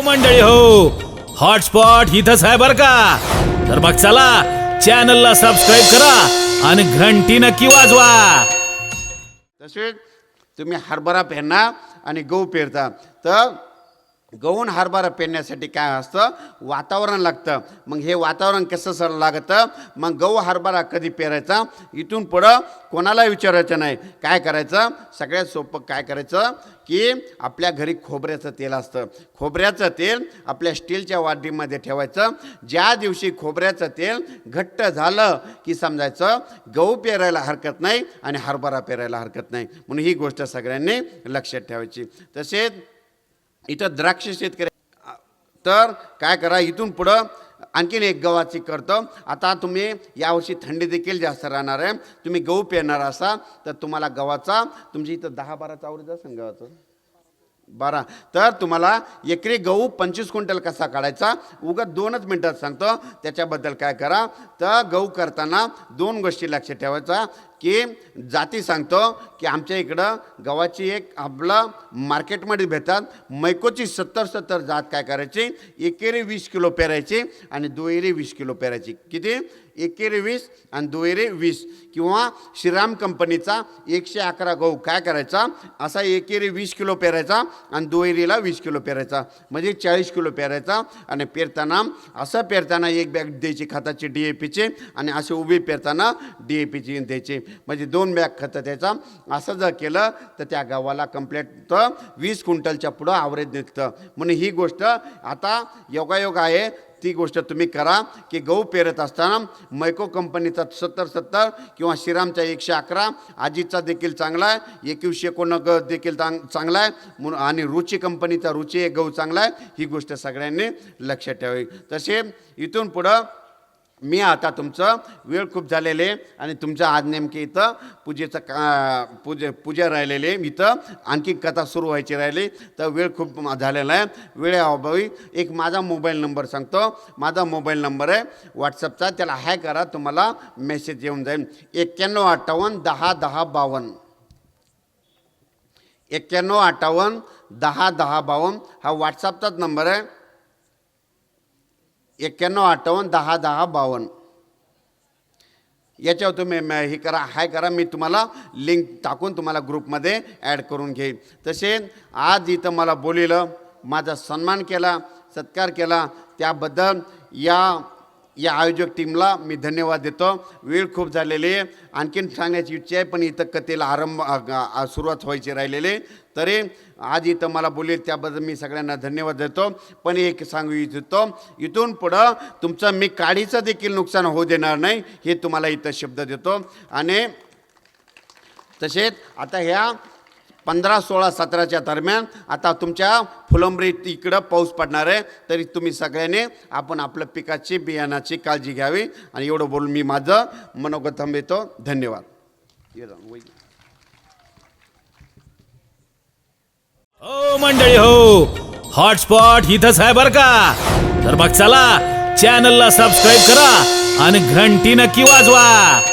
हो मंडळी हो. हॉटस्पॉट इथंच आहे बर का? तर मग चला चॅनलला सबस्क्राईब करा आणि घंटी नक्की वाजवा. तसेच तुम्ही हरभरा पेरणार आणि गहू पेरता. तर गहून हरभरा पेरण्यासाठी काय असतं? वातावरण लागतं. मग हे वातावरण कसं सर लागतं? मग गहू हरभरा कधी पेरायचा? इथून पुढं कोणाला विचारायचं नाही. काय करायचं? सगळ्यात सोपं काय करायचं? की आपल्या घरी खोबऱ्याचं तेल असतं. खोबऱ्याचं तेल आपल्या स्टीलच्या वाटीमध्ये ठेवायचं. ज्या दिवशी खोबऱ्याचं तेल घट्ट झालं की समजायचं गहू पेरायला हरकत नाही आणि हरभरा पेरायला हरकत नाही. म्हणून ही गोष्ट सगळ्यांनी लक्षात ठेवायची. तसेच इथं द्राक्ष शेतकरी. तर काय करा इथून पुढं आणखीन एक गव्हाची करतं. आता तुम्ही यावर्षी थंडी देखील जास्त राहणार आहे. तुम्ही गहू पेरणार असा तर तुम्हाला गव्हाचा तुमची इथं दहा बारा चावरीचं असेल गव्हाचं. बारा. तर तुम्हाला एकरी गहू पंचवीस क्विंटल कसा काढायचा उगत दोनच मिनटात सांगतो. त्याच्याबद्दल काय करा तर गहू करताना दोन गोष्टी लक्षात ठेवायचा. की जाती सांगतो की आमच्या इकडं गव्हाची एक आपलं मार्केटमध्ये भेटतात. मैकोची सत्तर सत्तर जात काय करायची? एकेरी वीस किलो पेरायची आणि दुहेरी वीस किलो पेरायची. किती? एकेरी वीस आणि दुहेरी वीस. किंवा श्रीराम कंपनीचा एकशे अकरा गहू काय करायचा? असा एकेरी वीस किलो पेरायचा आणि दुहेरीला वीस किलो पेरायचा. म्हणजे चाळीस किलो पेरायचा आणि पेरताना असं पेरताना एक बॅग द्यायची खताची डी ए पीची आणि असे उभी पेरताना डी ए पीची द्यायची. म्हणजे दोन बॅग खतं त्याचा. असं जर केलं तर त्या गव्हाला कंप्लेट वीस क्विंटलच्या पुढं आवरेज निघतं. म्हणून ही गोष्ट आता योगायोग आहे. ती गोष्ट तुम्ही करा की गहू पेरत असताना मैको कंपनीचा सत्तर सत्तर किंवा श्रीरामचा एकशे अकरा आजीचा देखील चांगला आहे एकवीसशे एकोणग देखील चांग चांगला आहे म्हणून आणि रुची कंपनीचा रुची एक गहू चांगला आहे ही गोष्ट सगळ्यांनी लक्षात ठेवावी. तसे इथून पुढं मी आता तुमचं वेळ खूप झालेले आणि तुमचं आज नेमके इथं पूजेचं का पूजे पूजा राहिलेले इथं आणखी कथा सुरू व्हायची राहिली तर वेळ खूप झालेला आहे. वेळेअभावी एक माझा मोबाईल नंबर सांगतो. माझा मोबाईल नंबर आहे. व्हॉट्सअपचा त्याला हाय करा. तुम्हाला मेसेज येऊन जाईल. एक्क्याण्णव अठ्ठावन्न दहा दहा बावन्न. एक्क्याण्णव अठ्ठावन्न दहा दहा बावन्न हा व्हॉट्सअपचाच नंबर आहे. एक्क्याण्णव अठ्ठावन्न दहा दहा बावन्न. याच्यावर तुम्ही हे करा हाय करा. मी तुम्हाला लिंक टाकून तुम्हाला ग्रुपमध्ये ॲड करून घेईन. तसे आज इथं मला बोलिलं माझा सन्मान केला सत्कार केला. त्याबद्दल या या आयोजक टीमला मी धन्यवाद देतो. वेळ खूप झालेली आहे. आणखीन सांगण्याची इच्छा आहे पण इथं कथेला आरंभ सुरुवात व्हायची राहिलेली तरी आज इथं मला बोलेल त्याबद्दल मी सगळ्यांना धन्यवाद देतो. पण एक सांगू इच्छितो इथून पुढं तुमचं मी काडीचं देखील नुकसान होऊ देणार नाही हे तुम्हाला इथं शब्द देतो. आणि तसेच आता ह्या पंधरा सोळा सतराच्या दरम्यान आता तुमच्या फुलंबरी इकडं पाऊस पडणार आहे. तरी तुम्ही सगळ्यांनी आपण आपल्या पिकाची बियाणाची काळजी घ्यावी. आणि एवढं बोलून मी माझं मनोगत येतो. धन्यवाद. ये जाऊन, हो मंडळी हो. हॉटस्पॉट इथंच आहे बर का? तर मग चला चॅनलला सबस्क्राईब करा आणि घंटी नक्की वाजवा.